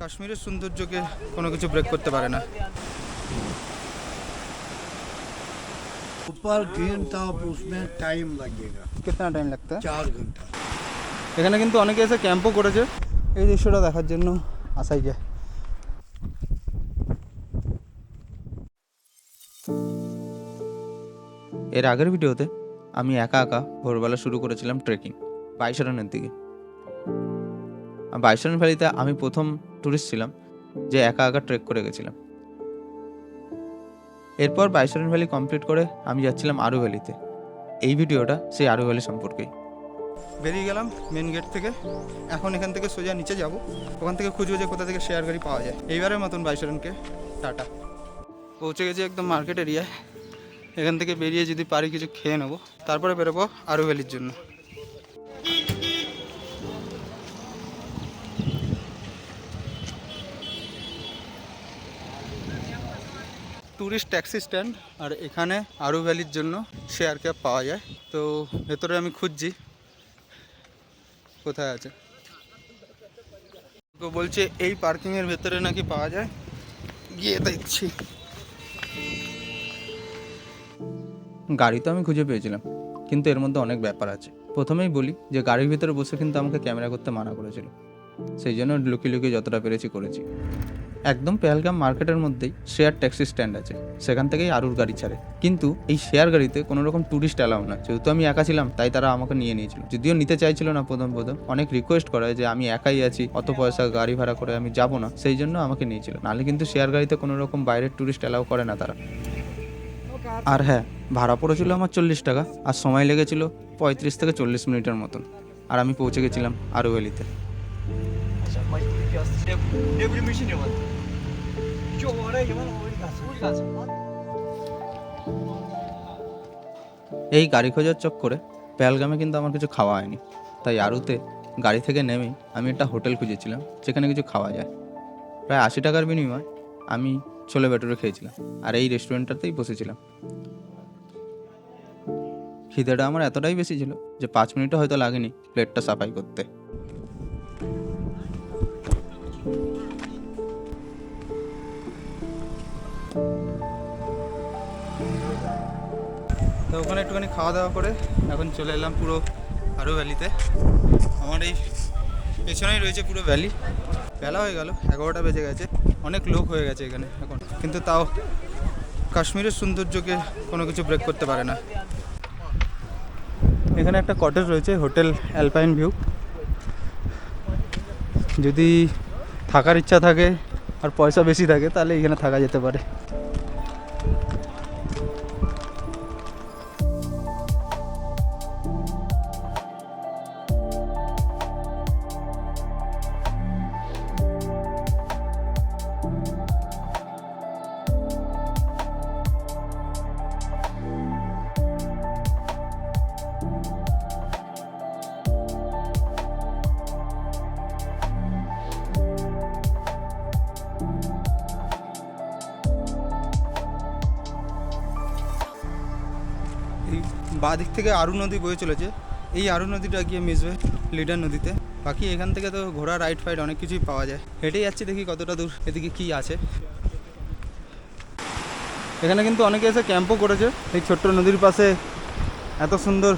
কাশ্মীরের সৌন্দর্যকে কোনো কিছু ব্রেক করতে পারে না ऊपर ग्रीन टॉप उसमें टाइम लगेगा কেতনা টাইম লাগতা चार घंटा এখানে কিন্তু অনেকে এসে ক্যাম্পও করেছে এই দৃশ্যটা দেখার জন্য আসাই যায় এর আগের ভিডিওতে আমি একা একা ভোরবেলা শুরু করেছিলাম ট্রেকিং বাইশরণের দিকে বাইশরণ ভ্যালিতে আমি প্রথম ট্যুরিস্ট ছিলাম, যে একা একা ট্রেক করে গেছিলাম। এরপর বাইশরণ ভ্যালি কমপ্লিট করে আমি যাচ্ছিলাম আরু ভ্যালিতে। এই ভিডিওটা সেই আরু ভ্যালি সম্পর্কেই। বেরিয়ে গেলাম মেন গেট থেকে। এখন এখান থেকে সোজা নিচে যাব। ওখান থেকে খুঁজবো যে কোথা থেকে শেয়ার গাড়ি পাওয়া যায়। এইবারের মতন বাইশরণকে টাটা। পৌঁছে গেছি একদম মার্কেট এরিয়ায় এখান থেকে বেরিয়ে যদি পারি কিছু খেয়ে নেব। তারপরে বেরোবো আরু ভ্যালির জন্য। ট্যুরিস্ট ট্যাক্সি স্ট্যান্ড আর এখানে আরু ভ্যালির জন্য শেয়ার ক্যাব পাওয়া যায়। তো ভেতরে আমি খুঁজছি। কোথায় আছে? তো বলছে এই পার্কিংয়ের ভেতরে নাকি পাওয়া যায়। গিয়ে দেখছি। গাড়ি তো আমি খুঁজে পেয়েছিলাম, কিন্তু এর মধ্যে অনেক ব্যাপার আছে। প্রথমেই বলি যে গাড়ির ভিতরে বসে কিন্তু আমাকে ক্যামেরা করতে মানা করেছিল। সেই জন্য লুকিয়ে লুকিয়ে যতটা পেরেছি করেছি। একদম পেহেলগাম মার্কেটের মধ্যেই শেয়ার ট্যাক্সি স্ট্যান্ড আছে সেখান থেকেই আরুর গাড়ি ছাড়ে কিন্তু এই শেয়ার গাড়িতে কোনো রকম ট্যুরিস্ট অ্যালাউ না যেহেতু আমি একা ছিলাম তাই তারা আমাকে নিয়ে নিয়েছিল যদিও নিতে চাইছিল না প্রথম প্রথম অনেক রিকোয়েস্ট করায় যে আমি একাই আছি অত পয়সা গাড়ি ভাড়া করে আমি যাব না সেই জন্য আমাকে নিয়েছিল নাহলে কিন্তু শেয়ার গাড়িতে কোনো রকম বাইরের ট্যুরিস্ট অ্যালাউ করে না তারা আর হ্যাঁ ভাড়া পড়েছিল আমার চল্লিশ টাকা আর সময় লেগেছিল পঁয়ত্রিশ থেকে চল্লিশ মিনিটের মতন আর আমি পৌঁছে গেছিলাম আরু ভ্যালিতে এই গাড়ি খোঁজার চক্করে পেহেলগামে কিন্তু আমার কিছু খাওয়া হয়নি। তাই আরুতে গাড়ি থেকে নেমেই আমি একটা হোটেল খুঁজেছিলাম যেখানে কিছু খাওয়া যায়। প্রায় আশি টাকার বিনিময়ে আমি ছোলে ভেটুরে খেয়েছিলাম আর এই রেস্টুরেন্টটাতেই বসেছিলাম। খিদেটা আমার এতটাই বেশি ছিল যে পাঁচ মিনিটও হয়তো লাগেনি প্লেটটা সাফাই করতে। তো ওখানে একটুখানি খাওয়া দাওয়া করে এখন চলে এলাম পুরো আরও ভ্যালিতে আমার এই পেছনেই রয়েছে পুরো ভ্যালি বেলা হয়ে গেল, এগারোটা বেজে গেছে। অনেক লোক হয়ে গেছে এখানে এখন। কিন্তু তাও কাশ্মীরের সৌন্দর্যকে কোনো কিছু ব্রেক করতে পারে না। এখানে একটা কটেজ রয়েছে, হোটেল অ্যালপাইন ভিউ যদি থাকার ইচ্ছা থাকে আর পয়সা বেশি থাকে, তাহলে এখানে থাকা যেতে পারে। বাঁ দিক থেকে আরু নদী বয়ে চলেছে। এই আরু নদীটা গিয়ে মিশবে লিডার নদীতে। বাকি এখান থেকে তো ঘোড়া, রাইড ফাইড অনেক কিছুই পাওয়া যায়। হেঁটে যাচ্ছি দেখি কতটা দূর, এদিকে কি আছে। এখানে কিন্তু অনেকে এসে ক্যাম্পও করেছে। এই ছোট্ট নদীর পাশে এত সুন্দর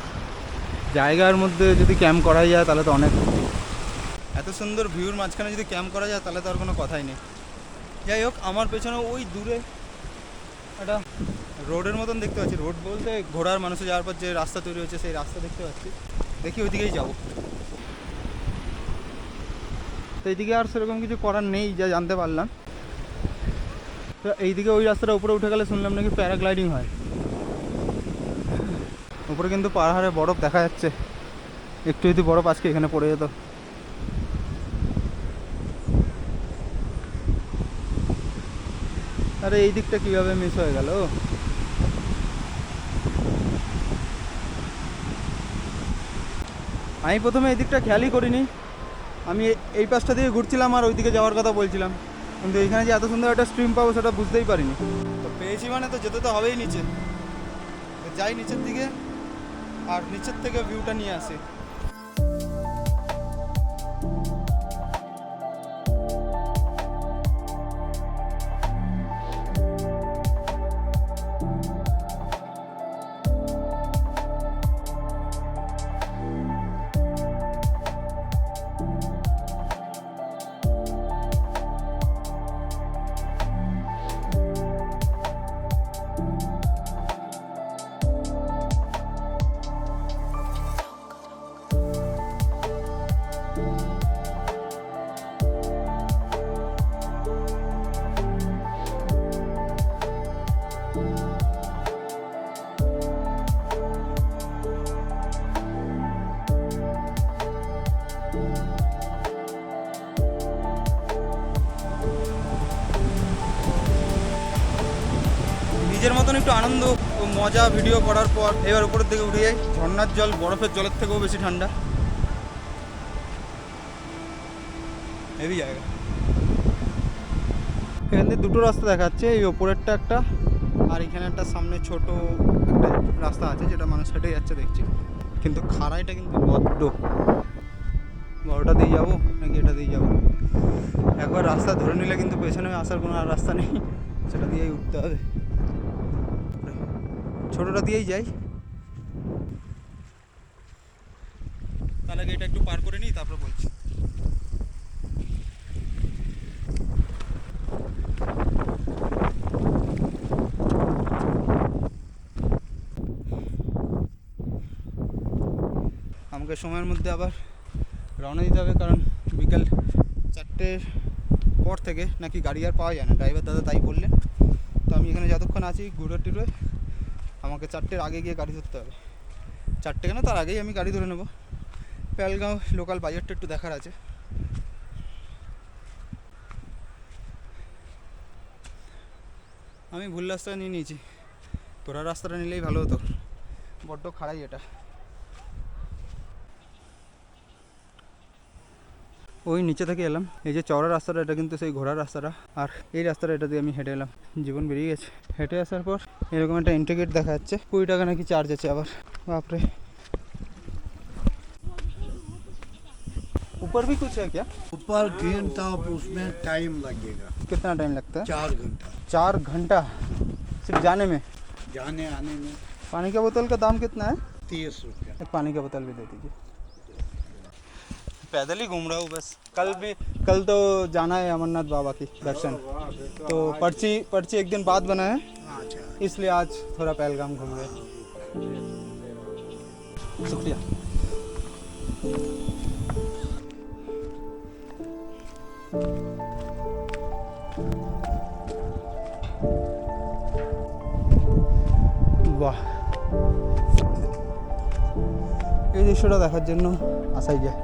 জায়গার মধ্যে যদি ক্যাম্প করা যায় তাহলে তো অনেক এত সুন্দর ভিউর মাঝখানে যদি ক্যাম্প করা যায় তাহলে তো আর কোনো কথাই নেই। যাই হোক, আমার পেছনে ওই দূরে একটা রোডের মতন দেখতে পাচ্ছি। রোড বলতে ঘোড়ার মানুষে যাওয়ার পর যে রাস্তা তৈরি হচ্ছে সেই রাস্তা দেখতে পাচ্ছি। দেখি ওইদিকেই যাব। তো এইদিকে আর সেরকম কিছু করার নেই, যা জানতে পারলাম। তো এইদিকে ওই রাস্তাটা উপরে উঠে গেলে শুনলাম নাকি প্যারাগ্লাইডিং হয়। উপরে কিন্তু পাহাড়ে বরফ দেখা যাচ্ছে। একটু যদি বরফ আজকে এখানে পড়ে যেত। আরে এই দিকটা কীভাবে মিস হয়ে গেল? আমি প্রথমে এই দিকটা খেয়ালই করিনি। আমি এই পাশটা দিয়ে ঘুরছিলাম আর ওই দিকে যাওয়ার কথা বলছিলাম। কিন্তু এইখানে যে এত সুন্দর একটা স্ট্রিম পাবো সেটা বুঝতেই পারিনি। তো পেয়েছি মানে তো যেতে তো হবেই নিচে। যাই নিচের দিকে, আর নিচের থেকে ভিউটা নিয়ে আসি। নিজের মতন একটু আনন্দ মজা ভিডিও করার পর এবার উপরের দিকে উঠে যাই। ঝর্ণার জল, বরফের জলের থেকেও বেশি ঠান্ডা। হেভি জায়গা। এখান থেকে দুটো রাস্তা দেখাচ্ছে, এই ওপরেরটা একটা আর এখানে একটা সামনে ছোট একটা রাস্তা আছে যেটা মানুষ হেঁটে যাচ্ছে দেখছি। কিন্তু খাড়াইটা কিন্তু বড্ড। বড়টা দিয়ে যাব নাকি এটা দিয়ে যাব? একবার রাস্তা ধরে নিলে কিন্তু পেছনে আসার কোনো আর রাস্তা নেই। সেটা দিয়েই উঠতে হবে। ছোটোটা দিয়েই যাই। তাহলে এটা একটু পার করে নিই, তারপর বলছি। আমাকে সময়ের মধ্যে আবার রওনা দিতে হবে, কারণ বিকাল চারটের পর থেকে নাকি গাড়ি আর পাওয়া যায় না। ড্রাইভার দাদা তাই বললেন। তো আমি এখানে যতক্ষণ আছি, ঘুরে টুরে আমাকে চারটের আগে গিয়ে গাড়ি ধরতে হবে। চারটে কেন? তার আগেই আমি গাড়ি ধরে নেব। প্যালগাঁও লোকাল বাজারটা একটু দেখার আছে। আমি ভুল রাস্তা নিয়ে নিয়েছি। তোরা রাস্তাটা নিলেই ভালো হতো। বড্ড খাড়াই এটা। ওই নিচে থেকে এলাম। এই যে চওড়া রাস্তাটা, এটা কিন্তু সেই ঘোড়ার রাস্তাটা। আর এই রাস্তাটা, এটা দিয়ে আমি হেঁটে এলাম। জীবন বেরিয়ে গেছে। হেঁটে আসার পর এরকম একটা ইন্টিগ্রেট দেখা যাচ্ছে কুড়ি টাকা নাকি চার্জ আছে আবার বাপরে ऊपर भी कुछ है क्या ऊपर ग्रीन टॉप उसमें टाइम लगेगा कितना टाइम लगता है चार घंटा चार घंटा सिर्फ जाने में जाने आने में पानी का बोतल का दाम कितना है तीस रुपया एक पानी का बोतल भी दे दीजिए पैदल ही घूम रहा हूँ बस कल भी कल तो जाना है अमरनाथ बाबा की दर्शन तो पर्ची पर्ची एक दिन बाद बना है अच्छा इसलिए आज थोड़ा पहलगाम घूम रहे शुक्रिया বাহ এই দৃশ্যটা দেখার জন্য আসাই যায়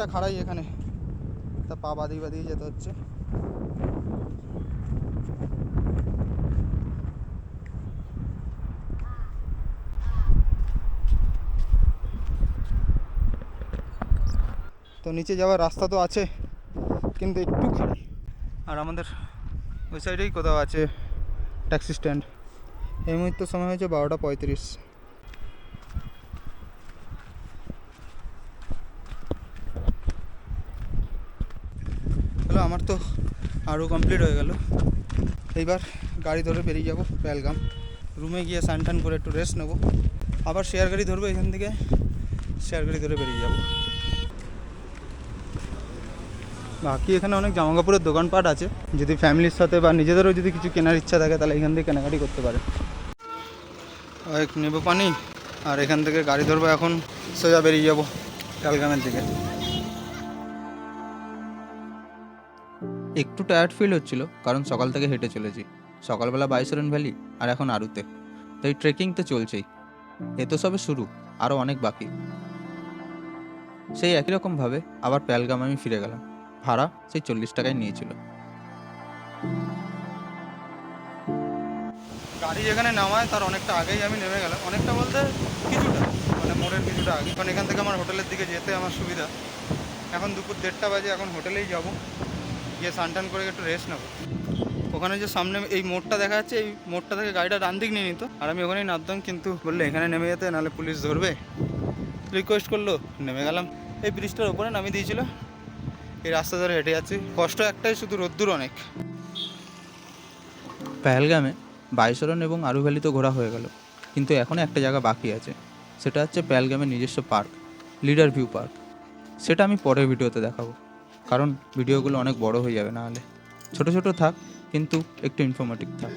অনেকটা খাড়াই এখানে। তা পা বাদিয়ে বাদিয়ে যেতে হচ্ছে। তো নিচে যাওয়ার রাস্তা তো আছে, কিন্তু একটু খারাপ আর আমাদের ওই সাইডেই কোথাও আছে ট্যাক্সি স্ট্যান্ড। এই মুহূর্তে সময় হয়েছে বারোটা পঁয়ত্রিশ হ্যালো আমার তো আরও কমপ্লিট হয়ে গেল। এইবার গাড়ি ধরে বেরিয়ে যাব পেলগাম রুমে গিয়ে স্নান টান করে একটু রেস্ট নেব। আবার শেয়ার গাড়ি ধরবো এখান থেকে। শেয়ার গাড়ি ধরে বেরিয়ে যাব। বাকি এখানে অনেক জামা কাপড়ের দোকানপাট আছে। যদি ফ্যামিলির সাথে বা নিজেদেরও যদি কিছু কেনার ইচ্ছা থাকে, তাহলে এখান থেকে কেনাকাটি করতে পারে। এক নেব পানি, আর এখান থেকে গাড়ি ধরবো এখন। সোজা বেরিয়ে যাব কালগামের দিকে। একটু টায়ার্ড ফিল হচ্ছিল, কারণ সকাল থেকে হেঁটে চলেছি। সকালবেলা বাইসরন ভ্যালি আর এখন আরুতে। তাই ট্রেকিং তো চলছেই। এ তো সবে শুরু আরও অনেক বাকি। সেই একই রকমভাবে আবার প্যালগাম আমি ফিরে গেলাম। ভাড়া সেই চল্লিশ টাকায় নিয়েছিল। গাড়ি যেখানে নামায় তার অনেকটা আগেই আমি নেমে গেলাম। অনেকটা বলতে কিছুটা মানে মোড়ের কিছুটা আগে। কারণ এখান থেকে আমার হোটেলের দিকে যেতে আমার সুবিধা। এখন দুপুর দেড়টা বাজে, এখন হোটেলেই যাব। গিয়ে স্নান টান করে একটু রেস্ট নেব। ওখানে যে সামনে এই মোড়টা দেখা যাচ্ছে, এই মোড়টা থেকে গাড়িটা ডান দিক নিয়ে নিত। আর আমি ওখানেই নামতাম, কিন্তু বললে এখানে নেমে যেতে, নাহলে পুলিশ ধরবে। রিকোয়েস্ট করল, নেমে গেলাম। এই ব্রিজটার ওপরে নামিয়ে দিয়েছিল। এই রাস্তা ধরে হেঁটে যাচ্ছি। কষ্ট একটাই, শুধু রোদ্দুর অনেক। পেহেলগামে বাইসরন এবং আরু ভ্যালি তো ঘোরা হয়ে গেল। কিন্তু এখনও একটা জায়গা বাকি আছে। সেটা হচ্ছে প্যালগ্রামের নিজস্ব পার্ক, লিডার ভিউ পার্ক। সেটা আমি পরের ভিডিওতে দেখাবো। কারণ ভিডিওগুলো অনেক বড় হয়ে যাবে নাহলে। ছোট ছোট থাক কিন্তু একটু ইনফরমেটিভ থাক।